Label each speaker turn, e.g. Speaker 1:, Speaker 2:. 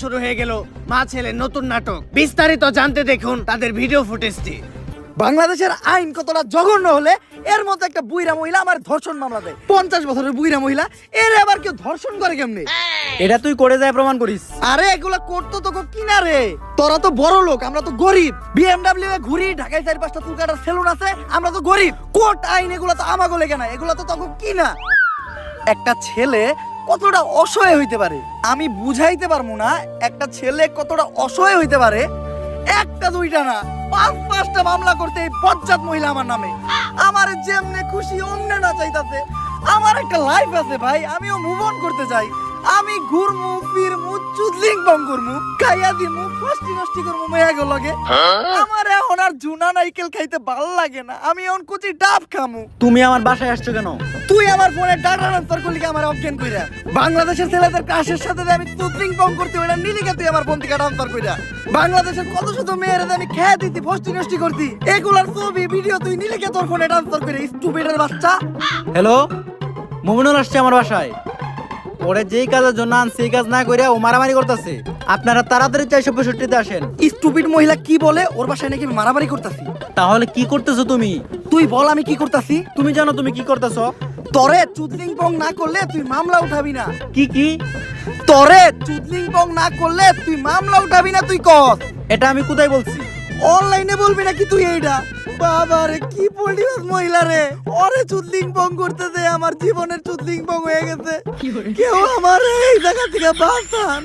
Speaker 1: শুরু হয়ে গেল মা ছেলের নতুন নাটক। বিস্তারিত জানতে দেখুন তাদের ভিডিও ফুটেজটি।
Speaker 2: বাংলাদেশের আইন কতটা জঘন্য হলে এর মতো একটা বুইরা মহিলা আমার ধর্ষণ মামলা দেয়। পঞ্চাশ বছরের বুইরা মহিলা এর আবার কেউ ধর্ষণ করে কেমনে?
Speaker 3: এটা তুই করে যায় প্রমাণ করিস।
Speaker 2: আরে এগুলা করতো তোকে কিনা রে তোরা তো বড় লোক আমরা তো গরিব। বিএমডাব্লিউ এ ঘুরি ঢাকায় চারি পাঁচটা চুল কাটার সেলুন আছে আমরা তো গরিব। কোর্ট আইন এগুলো তো আমাগো লেগে না এগুলো তো তোকে কিনা? একটা ছেলে কতটা অসহায় হইতে পারে? আমি বুঝাইতে পারব না, একটা ছেলে কতটা অসহায় হইতে পারে। একটা, দুইটা না, পাঁচ, পাঁচটা মামলা করতে এই বজ্জাত মহিলা আমার নামে। আমার যেমনে খুশি অমনে না চাইতাছে। আমার একটা লাইফ আছে ভাই, আমিও মুভ অন করতে চাই। আমি ঘুরমু ফিরমু চুদলিং বং করমু খাইয়া দিমু ফষ্টি নষ্টি করমু মেয়া গো লগে আমার এখন আর জুনা নাইকেল খাইতে ভালো লাগে না। আমি এখন কুচি ডাব খামু।
Speaker 3: তুমি আমার বাসায় আসছো কেন?
Speaker 2: তুই আমার ফোনে ডাটা ট্রান্সফার করলি কি আমার অজ্ঞান কইরা? বাংলাদেশের ছেলেদের ক্রাশের সাথে আমি তুতলিং বং করতে ওইটা নিলি কে তুই আমার ফোন থেকে ট্রান্সফার কইরা। বাংলাদেশের কত শত মেয়েরা আমি খেয়ে দিতি ফষ্টি নষ্টি করতি এগুলার ছবি ভিডিও তুই নিলি কে তোর ফোনে ট্রান্সফার করে স্টুপিডের বাচ্চা।
Speaker 3: হ্যালো মুমিনুল আসছে আমার বাসায়। ওরে যেই কাজের জন্য আন সেই কাজ না করে ও মারামারি করতেছে। আপনারা তাড়াতাড়ি চারশো পঁয়ষট্টিতে আসেন।
Speaker 2: স্টুপিড মহিলা কি বলে? ওর বাসায় নাকি আমি মারামারি করতাছি।
Speaker 3: তাহলে কি করতেছো তুমি?
Speaker 2: তুই বল আমি কি করতাছি।
Speaker 3: তুমি জানো তুমি কি করতেছো?
Speaker 2: তরে চুদলিং পং না করলে তুই মামলা উঠাবি না।
Speaker 3: কি কি?
Speaker 2: তরে চুদলিং পং না করলে তুই মামলা উঠাবি না তুই কস।
Speaker 3: এটা আমি কোথায় বলছি?
Speaker 2: অনলাইনে বলবি নাকি তুই এইটা বাবা রে কি পরিবাস মহিলা রে ওরে চুদলিং পং করতে দে আমার জীবনের চুদলিং পং হয়ে গেছে। কেউ আমার এই জায়গা থেকে বাঁচান।